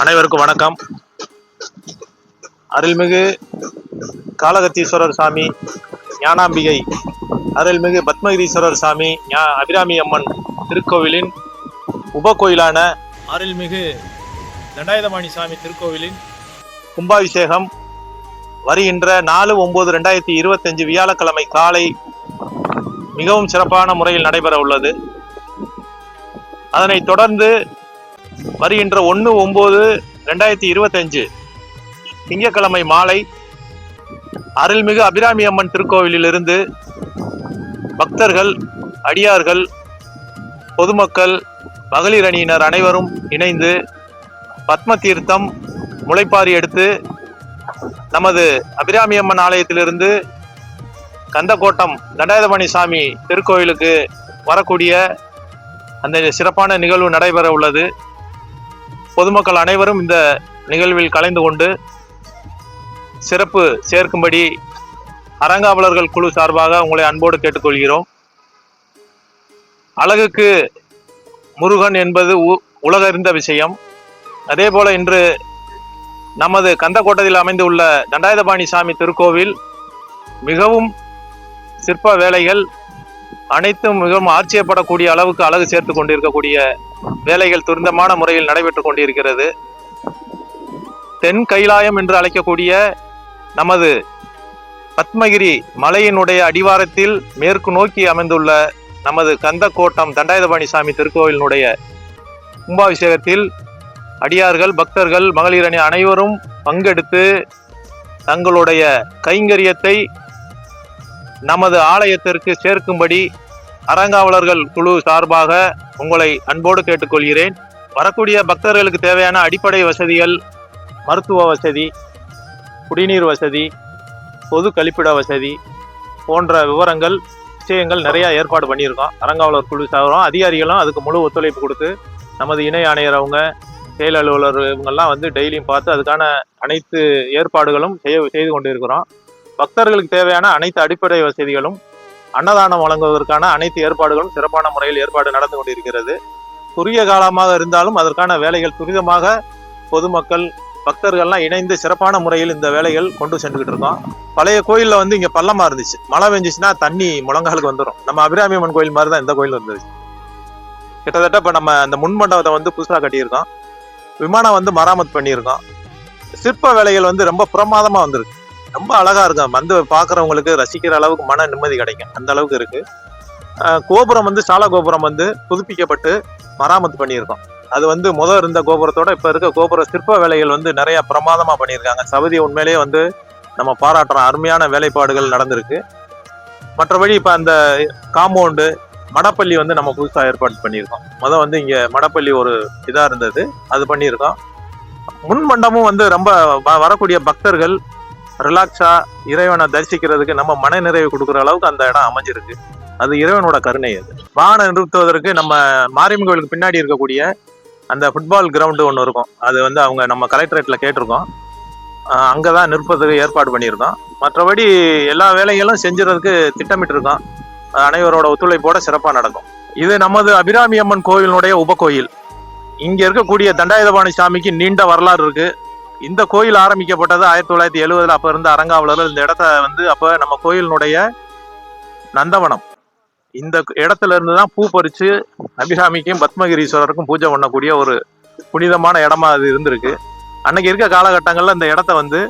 அனைவருக்கும் வணக்கம். அருள்மிகு காளகத்தீஸ்வரர் சாமி ஞானாம்பிகை. அருள்மிகு பத்மகிரீஸ்வரர் சாமி ஞா- அபிராமி அம்மன் திருக்கோவிலின் உபகோயிலான அருள்மிகு தண்டாயுதபாணி சாமி திருக்கோவிலின் கும்பாபிஷேகம் வருகின்ற நாலு ஒன்பது ரெண்டாயிரத்தி இருபத்தஞ்சு வியாழக்கிழமை காலை மிகவும் சிறப்பான முறையில் நடைபெற உள்ளது அதனைத் தொடர்ந்து வருகின்ற ஒன்று ஒம்பது ரெண்டாயிரத்தி இருபத்தஞ்சு திங்கக்கிழமை மாலை அருள்மிகு அபிராமி அம்மன் திருக்கோவிலிலிருந்து பக்தர்கள் அடியார்கள் பொதுமக்கள் மகளிர் அணியினர் அனைவரும் இணைந்து பத்ம தீர்த்தம் முளைப்பாரி எடுத்து நமது அபிராமி அம்மன் ஆலயத்திலிருந்து கந்தக்கோட்டம் தண்டாயுதபாணி சாமி திருக்கோயிலுக்கு வரக்கூடிய அந்த சிறப்பான நிகழ்வு நடைபெற உள்ளது பொதுமக்கள் அனைவரும் இந்த நிகழ்வில் கலந்து கொண்டு சிறப்பு சேர்க்கும்படி அறங்காவலர்கள் குழு சார்பாக உங்களை அன்போடு கேட்டுக்கொள்கிறோம். அழகுக்கு முருகன் என்பது உலகறிந்த விஷயம். அதே போல இன்று நமது கந்தக்கோட்டத்தில் அமைந்துள்ள தண்டாயுதபாணி சாமி திருக்கோவில் மிகவும் சிற்ப வேலைகள் அனைத்தும் மிகவும் ஆச்சரியப்படக்கூடிய அளவுக்கு அழகு சேர்த்து கொண்டிருக்கக்கூடிய வேலைகள் துரிதமான முறையில் நடைபெற்றுக் கொண்டிருக்கிறது. தென் கைலாயம் என்று அழைக்கக்கூடிய நமது பத்மகிரி மலையினுடைய அடிவாரத்தில் மேற்கு நோக்கி அமைந்துள்ள நமது கந்தக்கோட்டம் தண்டாயுதபாணி சாமி திருக்கோவிலினுடைய கும்பாபிஷேகத்தில் அடியார்கள் பக்தர்கள் மகளிர் அனைவரும் பங்கெடுத்து தங்களுடைய கைங்கரியத்தை நமது ஆலயத்திற்கு சேர்க்கும்படி அறங்காவலர்கள் குழு சார்பாக உங்களை அன்போடு கேட்டுக்கொள்கிறேன். வரக்கூடிய பக்தர்களுக்கு தேவையான அடிப்படை வசதிகள் மருத்துவ வசதி குடிநீர் வசதி பொது கழிப்பிட வசதி போன்ற விவரங்கள் விஷயங்கள் நிறையா ஏற்பாடு பண்ணியிருக்கோம். அறங்காவலர் குழு சார்பாக அதிகாரிகளும் அதுக்கு முழு ஒத்துழைப்பு கொடுத்து நமது இணை ஆணையர் அவங்க செயல் அலுவலர் இவங்கெல்லாம் வந்து டெய்லியும் பார்த்து அதுக்கான அனைத்து ஏற்பாடுகளும் செய்ய செய்து கொண்டிருக்கிறோம். பக்தர்களுக்கு தேவையான அனைத்து அடிப்படை வசதிகளும் அன்னதானம் வழங்குவதற்கான அனைத்து ஏற்பாடுகளும் சிறப்பான முறையில் ஏற்பாடு நடந்து கொண்டிருக்கிறது. குறுகிய காலமாக இருந்தாலும் அதற்கான வேலைகள் துரிதமாக பொதுமக்கள் பக்தர்கள்லாம் இணைந்து சிறப்பான முறையில் இந்த வேலைகள் கொண்டு சென்றுகிட்டு இருக்கோம். பழைய கோயிலில் வந்து இங்கே பள்ளமாக இருந்துச்சு. மழை பெஞ்சிச்சுன்னா தண்ணி முழங்காலுக்கு வந்துடும் நம்ம அபிராமி அம்மன் கோயில் மாதிரி தான் இந்த கோயில் வந்துருச்சு கிட்டத்தட்ட இப்போ நம்ம அந்த முன்மண்டபத்தை வந்து புதுசாக கட்டியிருக்கோம். விமானம் வந்து மராமத் பண்ணியிருக்கோம். சிற்ப வேலைகள் வந்து ரொம்ப பிரமாதமாக வந்திருக்கு. ரொம்ப அழகா இருக்கும். வந்து பாக்குறவங்களுக்கு ரசிக்கிற அளவுக்கு மன நிம்மதி கிடைக்கும். அந்த அளவுக்கு இருக்கு. கோபுரம் வந்து சால கோபுரம் வந்து புதுப்பிக்கப்பட்டு மராமத்து பண்ணியிருக்கோம். அது வந்து முதல் இருந்த கோபுரத்தோட இப்ப இருக்க கோபுர சிற்ப வேலைகள் வந்து நிறைய பிரமாதமா பண்ணியிருக்காங்க. சவுதி உண்மையிலேயே வந்து நம்ம பாராட்டுறோம் அருமையான வேலைப்பாடுகள் நடந்திருக்கு. மற்றபடி இப்ப அந்த காம்பவுண்டு மடப்பள்ளி வந்து நம்ம புதுசாக ஏற்பாடு பண்ணியிருக்கோம். முதல் வந்து இங்க மடப்பள்ளி ஒரு இதாக இருந்தது. அது பண்ணியிருக்கோம். முன் மண்டபமும் வந்து ரொம்ப வ- வரக்கூடிய பக்தர்கள் ரிலாக்ஸாக இறைவனை தரிசிக்கிறதுக்கு நம்ம மன நிறைவு கொடுக்குற அளவுக்கு அந்த இடம் அமைஞ்சிருக்கு. அது இறைவனோட கருணை அது. வாகனம் நிறுத்துவதற்கு நம்ம மாரியம்மன் கோவிலுக்கு பின்னாடி இருக்கக்கூடிய அந்த ஃபுட்பால் கிரவுண்டு ஒன்று இருக்கும். அது வந்து அவங்க நம்ம கலெக்டரேட்டில் கேட்டிருக்கோம். அங்கே தான் நிற்பதற்கு ஏற்பாடு பண்ணியிருக்கோம். மற்றபடி எல்லா வேலைகளும் செஞ்சுறதுக்கு திட்டமிட்டிருக்கோம். அனைவரோட ஒத்துழைப்போட சிறப்பாக நடக்கும். இது நமது அபிராமி அம்மன் கோவிலினுடைய உபகோயில் இங்கே இருக்கக்கூடிய தண்டாயுதபாணி சாமிக்கு நீண்ட வரலாறு இருக்குது இந்த கோயில் ஆரம்பிக்கப்பட்டது ஆயிரத்தி தொள்ளாயிரத்தி எழுவதுல அப்ப இருந்த அரங்காவலர் இந்த இடத்த வந்து அப்ப நம்ம கோயிலினுடைய நந்தவனம். இந்த இடத்துல இருந்து தான் பூ பறிச்சு அபிராமிக்கும் பத்மகிரீஸ்வரருக்கும் பூஜை பண்ணக்கூடிய ஒரு புனிதமான இடமா அது இருந்திருக்கு. அன்னைக்கு இருக்க காலகட்டங்கள்ல இந்த இடத்த வந்து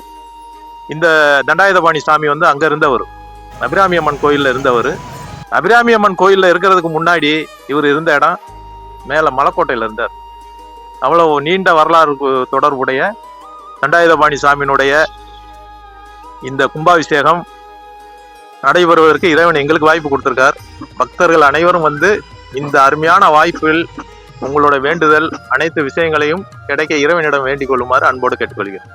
இந்த தண்டாயுதபாணி சாமி வந்து அங்க இருந்தவர். அபிராமி அம்மன் கோயில்ல இருந்தவர். அபிராமி அம்மன் கோயில்ல இருக்கிறதுக்கு முன்னாடி இவர் இருந்த இடம் மேல மலைக்கோட்டையில இருந்தார். அவ்வளவு நீண்ட வரலாறு தொடர்புடைய தண்டாயுதபாணி சாமியினுடைய இந்த கும்பாபிஷேகம் நடைபெறுவதற்கு இறைவன் எங்களுக்கு வாய்ப்பு கொடுத்திருக்கார். பக்தர்கள் அனைவரும் வந்து இந்த அருமையான வாய்ப்பில் உங்களோட வேண்டுதல் அனைத்து விஷயங்களையும் கிடைக்க இறைவனிடம் வேண்டிக் கொள்ளுமாறு அன்போடு கேட்டுக்கொள்கிறேன்.